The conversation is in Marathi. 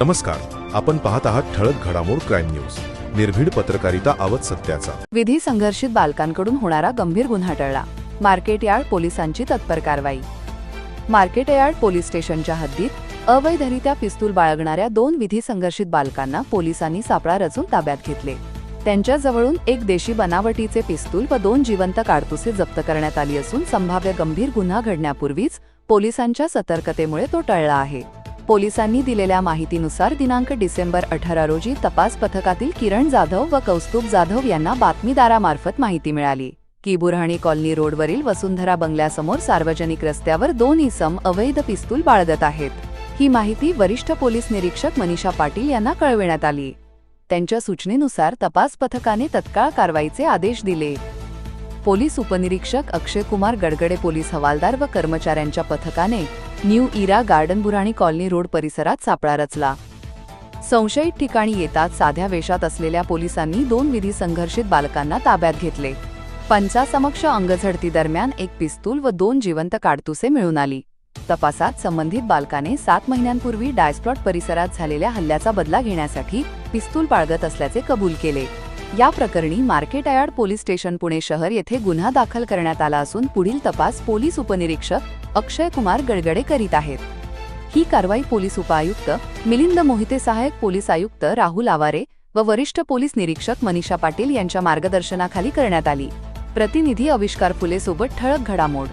नमस्कार आपण पाहत आहात ठळक घडामोड क्राईम न्यूज. निर्भीड पत्रकारिता आवत सत्याचा. विधी संघर्षित बालकांकडून होणारा गंभीर गुन्हा टळला. मार्केट यार्ड पोलिसांची तत्पर कारवाई. मार्केट यार्ड पोलीस स्टेशनच्या हद्दीत अवैधरित्या पिस्तूल बाळगणाऱ्या दोन विधी संघर्षित बालकांना पोलिसांनी सापळा रचून ताब्यात घेतले. त्यांच्याजवळून एक देशी बनावटीचे पिस्तूल व दोन जिवंत काडतुसे जप्त करण्यात आली असून संभाव्य गंभीर गुन्हा घडण्यापूर्वीच पोलिसांच्या सतर्कतेमुळे तो टळला आहे. पोलिसांनी दिलेल्या माहितीनुसार दिनांक डिसेंबर अठरा रोजी तपास पथकातील किरण जाधव व कौस्तुभ जाधव यांना बातमीदारामार्फत माहिती मिळाली. की बुरहाणी कॉलनी रोडवरील वसुंधरा बंगल्यासमोर सार्वजनिक रस्त्यावर दोन इसम अवैध पिस्तूल बाळगत आहेत. ही माहिती वरिष्ठ पोलीस निरीक्षक मनीषा पाटील यांना कळविण्यात आली. त्यांच्या सूचनेनुसार तपास पथकाने तत्काळ कारवाईचे आदेश दिले. पोलीस उपनिरीक्षक अक्षय कुमार गडगडे पोलीस हवालदार व कर्मचाऱ्यांच्या पथकाने new era garden Burani colony road परिसरात सापळा रचला. संशयित ठिकाणी येतात साध्या वेशात असलेल्या पोलिसांनी दोन विधी संघर्षित बालकांना ताब्यात घेतले. पंचासमक्ष अंगझडती दरम्यान एक पिस्तूल व दोन जिवंत काडतुसे मिळून आली. तपासात संबंधित बालकाने सात महिन्यांपूर्वी डायस्प्लॉट परिसरात झालेल्या हल्ल्याचा बदला घेण्यासाठी पिस्तूल बाळगत असल्याचे कबूल केले. या प्रकरणी market yard police station Pune शहर येथे गुन्हा दाखल करण्यात आला असून पुढील तपास पोलीस उपनिरीक्षक अक्षय कुमार गडगडे करीत आहेत. ही कारवाई पोलीस उपायुक्त मिलिंद मोहिते सहाय्यक पोलीस आयुक्त राहुल आवारे व वरिष्ठ पोलीस निरीक्षक मनीषा पाटील यांच्या मार्गदर्शनाखाली करण्यात आली. प्रतिनिधी आविष्कार फुले सोबत ठळक घडामोड.